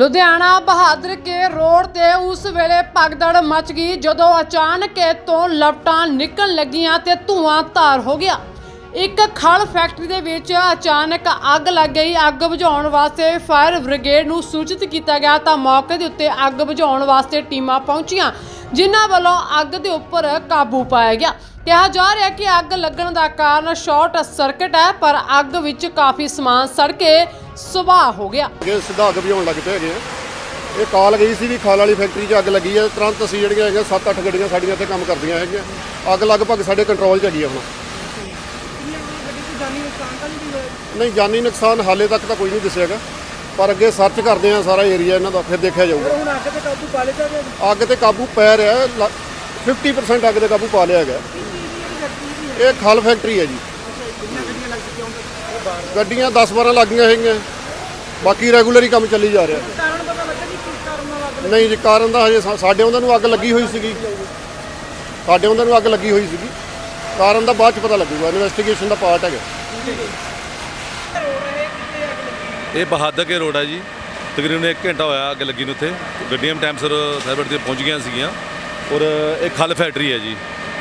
ਲੁਧਿਆਣਾ ਬਹਾਦਰ ਕੇ road ਤੇ ਉਸ ਵੇਲੇ ਭਗਦੜ ਮਚ ਗਈ ਜਦੋਂ ਅਚਾਨਕ ਤੋਂ ਲਪਟਾਂ ਨਿਕਲਣ ਲੱਗੀਆਂ ਤੇ ਧੂਆਂ ਧਾਰ ਹੋ ਗਿਆ। ਇੱਕ ਖਲ ਫੈਕਟਰੀ ਦੇ ਵਿੱਚ ਅਚਾਨਕ ਅੱਗ ਲੱਗ ਗਈ। ਅੱਗ ਬੁਝਾਉਣ ਵਾਸਤੇ ਫਾਇਰ ਬ੍ਰਿਗੇਡ ਨੂੰ ਸੂਚਿਤ ਕੀਤਾ ਗਿਆ ਤਾਂ ਮੌਕੇ ਦੇ ਉੱਤੇ ਅੱਗ ਬੁਝਾਉਣ ਵਾਸਤੇ ਟੀਮਾਂ ਪਹੁੰਚੀਆਂ, ਜਿਨ੍ਹਾਂ ਵੱਲੋਂ ਅੱਗ ਦੇ ਉੱਪਰ ਕਾਬੂ ਪਾਇਆ ਗਿਆ। ਕਿਹਾ ਜਾ ਰਿਹਾ ਕਿ ਅੱਗ ਲੱਗਣ ਦਾ ਕਾਰਨ ਸ਼ਾਰਟ ਸਰਕਟ ਹੈ, ਪਰ ਅੱਗ ਵਿੱਚ ਕਾਫੀ ਸਮਾਨ ਸੜ ਕੇ ਸੁਆਹ ਹੋ ਗਿਆ। ਅੱਗੇ ਸਿੱਧਾ ਅੱਗ ਬੁਝਾਉਣ ਲੱਗ ਪਏ ਹੈਗੇ ਆ। ਇਹ ਕਾਲ ਗਈ ਸੀ ਵੀ ਖਾਲ ਵਾਲੀ ਫੈਕਟਰੀ 'ਚ ਅੱਗ ਲੱਗੀ ਹੈ ਤੁਰੰਤ ਅਸੀਂ ਜਿਹੜੀਆਂ ਹੈਗੀਆਂ 7-8 ਗੱਡੀਆਂ ਸਾਡੀਆਂ ਇੱਥੇ ਕੰਮ ਕਰਦੀਆਂ ਹੈਗੀਆਂ। ਅੱਗ ਲਗਭਗ ਸਾਡੇ ਕੰਟਰੋਲ 'ਚ ਹੈਗੀ ਆ ਹੁਣ। ਨਹੀਂ ਜਾਨੀ ਨੁਕਸਾਨ ਹਾਲੇ ਤੱਕ ਤਾਂ ਕੋਈ ਨਹੀਂ ਦੱਸਿਆਗਾ ਪਰ ਅੱਗੇ ਸਰਚ ਕਰਦੇ ਆ ਸਾਰਾ ਏਰੀਆ ਇਹਨਾਂ ਦਾ ਫਿਰ ਦੇਖਿਆ ਜਾਊਗਾ। ਹੁਣ ਅੱਗ ਤੇ ਕਾਬੂ ਪਾ ਲਿਆ ਗਿਆ ਅੱਗ ਤੇ ਕਾਬੂ ਪੈ ਰਿਹਾ ਹੈ, ਲ- 50% ਅੱਗ ਤੇ ਕਾਬੂ ਪਾ ਲਿਆ ਗਿਆ। ਇਹ ਖਲ ਫੈਕਟਰੀ ਹੈ ਜੀ। ਗੱਡੀਆਂ 10-12 ਲੱਗੀਆਂ ਹੈਗੀਆਂ। ਬਾਕੀ ਰੈਗੂਲਰ ਹੀ ਕੰਮ ਚੱਲੀ ਜਾ ਰਿਹਾ। ਕਾਰਨ ਪਤਾ ਲੱਗਾ ਜੀ ਕਿਸ ਕਾਰਨ ਨਾਲ ਅੱਗ ਨਹੀਂ ਜੀ, ਕਾਰਨ ਦਾ ਹਜੇ ਸਾ- ਸਾਡੇ ਉਹਨਾਂ ਨੂੰ ਅੱਗ ਲੱਗੀ ਹੋਈ ਸੀਗੀ। ਸਾਡੇ ਉਹਨਾਂ ਨੂੰ ਅੱਗ ਲੱਗੀ ਹੋਈ ਸੀਗੀ। ਕਾਰਨ ਦਾ ਬਾਅਦ ਚ ਪਤਾ ਲੱਗੂਗਾ ਇਨਵੈਸਟੀਗੇਸ਼ਨ ਦਾ ਪਾਰਟ ਹੈਗਾ। ਇਹ ਬਹਾਦਰ ਕੇ ਰੋਡ ਹੈ ਜੀ। ਤਕਰੀਬਨ 1 ਘੰਟਾ ਹੋਇਆ ਅੱਗ ਲੱਗੀ ਨੂੰ ਉੱਥੇ। ਗੱਡੀਆਂ ਟਾਈਮ ਸਿਰ ਸਾਈਬਰ ਤੇ ਪਹੁੰਚ ਗਈਆਂ ਸੀਗੀਆਂ। ਔਰ ਇਹ ਖਲ ਫੈਕਟਰੀ ਹੈ ਜੀ।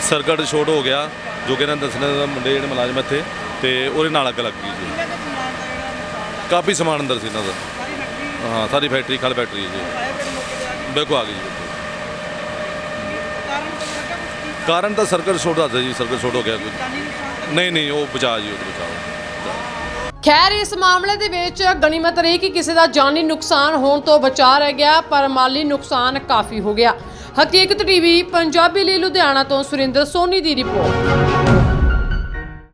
ਸਰਕਟ ਸ਼ੋਰਟ ਹੋ ਗਿਆ, ਜੋ ਕਿ ਇਹਨਾਂ ਨੇ ਦੱਸਣਾ ਦਾ ਮੁੰਡੇ ਜਿਹੜੇ ਮੁਲਾਜ਼ਮ ਇੱਥੇ। ਤੇ ਉਹਦੇ ਨਾਲ ਅੱਗ ਲੱਗ ਗਈ ਜੀ। ਕਾਫੀ ਸਮਾਨ ਅੰਦਰ ਸੀ ਇਹਨਾਂ ਦਾ। ਹਾਂ, ਸਾਰੀ ਫੈਕਟਰੀ, ਖਲ ਫੈਕਟਰੀ ਜੀ। ਬਿਲਕੁਲ ਆ ਗਈ ਜੀ ਕਾਰਨ ਤਾਂ ਸਰਕਟ ਸ਼ੋਰਟ ਦੱਸਦਾ ਜੀ ਸਰਕਟ ਸ਼ੋਰਟ ਹੋ ਗਿਆ ਕੋਈ। ਨਹੀਂ ਨਹੀਂ, ਉਹ ਬਚਾ ਜੀ, ਉਹ ਬਚਾਓ ਖੈਰ, ਇਸ ਮਾਮਲੇ ਦੇ ਵਿੱਚ ਗਣੀਮਤ ਰਹੀ ਕਿ ਕਿਸੇ ਦਾ ਜਾਨੀ ਨੁਕਸਾਨ ਹੋਣ ਤੋਂ ਬਚਾ ਰਹਿ ਗਿਆ, ਪਰ ਮਾਲੀ ਨੁਕਸਾਨ ਕਾਫੀ ਹੋ ਗਿਆ। ਹਕੀਕਤ ਟੀਵੀ, ਪੰਜਾਬੀ ਲਈ ਲੁਧਿਆਣਾ ਤੋਂ ਸੁਰਿੰਦਰ ਸੋਨੀ ਦੀ ਰਿਪੋਰਟ।